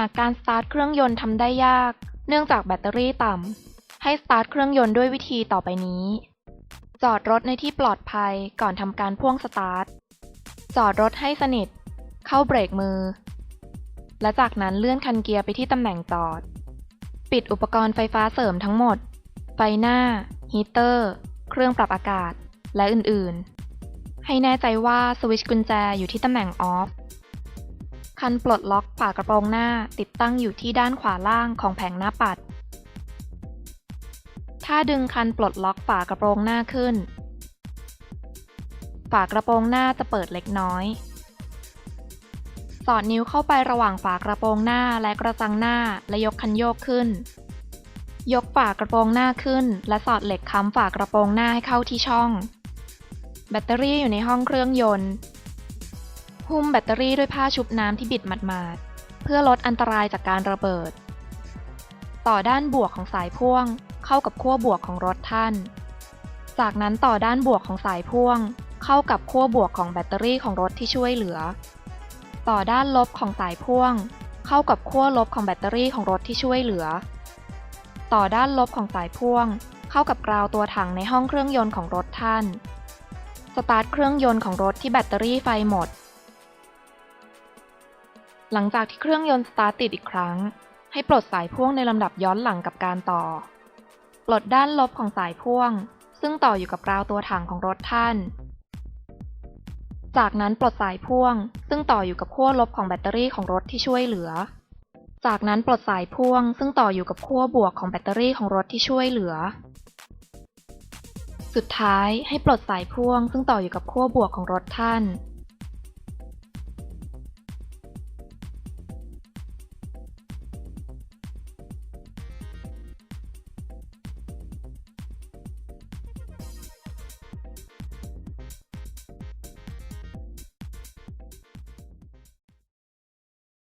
าการสตาร์ทเครื่องยนต์ทำได้ยาก เนื่องจากแบตเตอรี่ต่ำ ให้สตาร์ทเครื่องยนต์ด้วยวิธีต่อไปนี้ จอดรถในที่ปลอดภัยก่อนทำการพ่วงสตาร์ท จอดรถให้สนิท เข้าเบรกมือ และจากนั้นเลื่อนคันเกียร์ไปที่ตำแหน่งจอด ปิดอุปกรณ์ไฟฟ้าเสริมทั้งหมด ไฟหน้า ฮีเตอร์ เครื่องปรับอากาศ และอื่นๆ ให้แน่ใจว่าสวิตช์กุญแจอยู่ที่ตำแหน่งออฟ คันปลดล็อกฝากระโปรงหน้าติดตั้งอยู่ที่ด้านขวาล่างของแผงหน้าปัด ถ้าดึงคันปลดล็อกฝากระโปรงหน้าขึ้น ฝากระโปรงหน้าจะเปิดเล็กน้อย สอดนิ้วเข้าไประหว่างฝากระโปรงหน้าและกระจังหน้าและยกคันโยกขึ้น ยกฝากระโปรงหน้าขึ้น และสอดเหล็กค้ำฝากระโปรงหน้าให้เข้าที่ช่อง แบตเตอรี่อยู่ในห้องเครื่องยนต์ หุ้มแบตเตอรี่ด้วยผ้าชุบน้ำที่บิดหมาดๆ เพื่อลดอันตรายจากการระเบิด ต่อด้านบวกของสายพ่วงเข้ากับขั้วบวกของรถท่าน จากนั้นต่อด้านบวกของสายพ่วง เข้ากับขั้วบวกของแบตเตอรี่ของรถที่ช่วยเหลือ ต่อด้านลบของสายพ่วง เข้ากับขั้วลบของแบตเตอรี่ของรถที่ช่วยเหลือ ต่อด้านลบของสายพ่วง เข้ากับกราวตัวถังในห้องเครื่องยนต์ของรถท่าน สตาร์ทเครื่องยนต์ของรถที่แบตเตอรี่ไฟหมด หลังจากที่เครื่องยนต์สตาร์ติดอีกครั้ง ให้ปลดสายพ่วงในลำดับย้อนหลังกับการต่อ ปลดด้านลบของสายพ่วง ซึ่งต่ออยู่กับราวตัวถังของรถท่าน จากนั้นปลดสายพ่วง ซึ่งต่ออยู่กับขั้วลบของแบตเตอรี่ของรถที่ช่วยเหลือ จากนั้นปลดสายพ่วง ซึ่งต่ออยู่กับขั้วบวกของแบตเตอรี่ของรถที่ช่วยเหลือ สุดท้ายให้ปลดสายพ่วง ซึ่งต่ออยู่กับขั้วบวกของรถท่าน